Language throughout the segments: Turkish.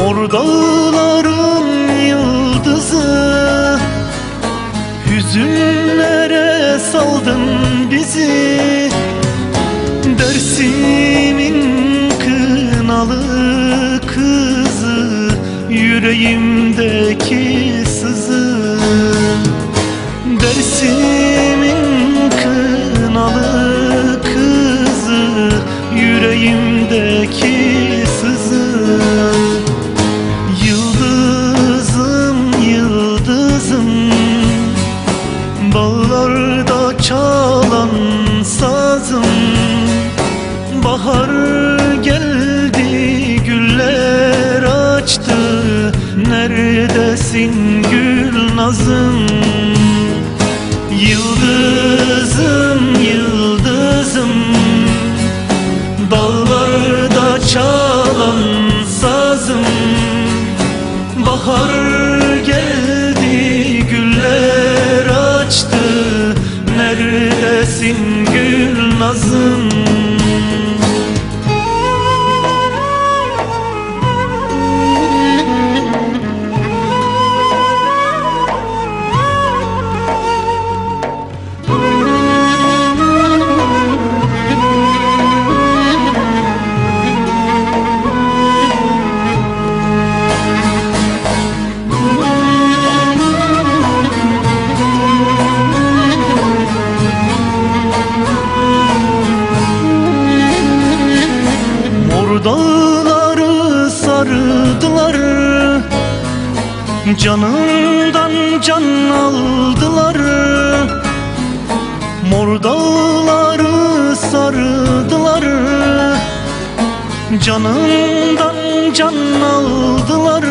Mor dağların yıldızı Hüzünlere saldın bizi. Dersimin kınalı kızı Yüreğimdeki sızı. Dersimin Bahar geldi güller açtı. Neredesin gül nazım? Yıldızım yıldızım. Dağlarda çalan sazım. Bahar geldi güller açtı. Neredesin gül nazım Canımdan can aldılar. Mor dağları sardılar. Canımdan can aldılar.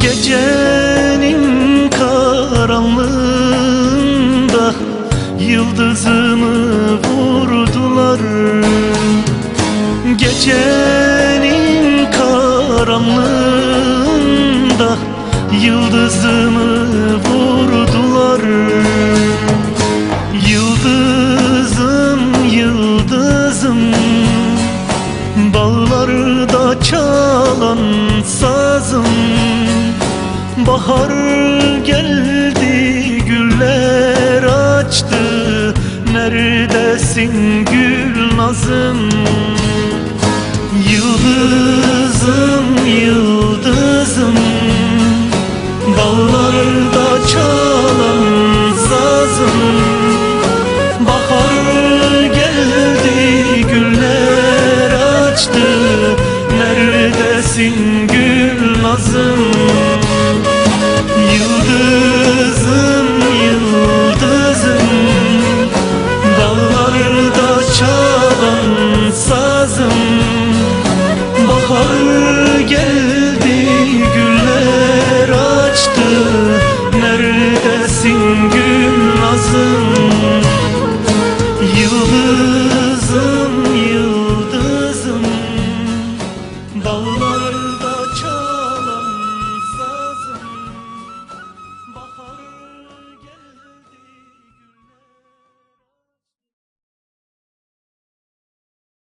Gecenin karanlığında Yıldızımı vurdular. Gecenin karanlığında Yıldızımı vurdular. Yıldızım, yıldızım. Bağlarda çalan sazım. Bahar geldi güller açtı. Neredesin gül nazım? Yıldızım yıldızım Neredesin gül nazım Yıldızım yıldızım. Dağlarda çalan sazım Bahar geldi güller açtı. Neredesin gül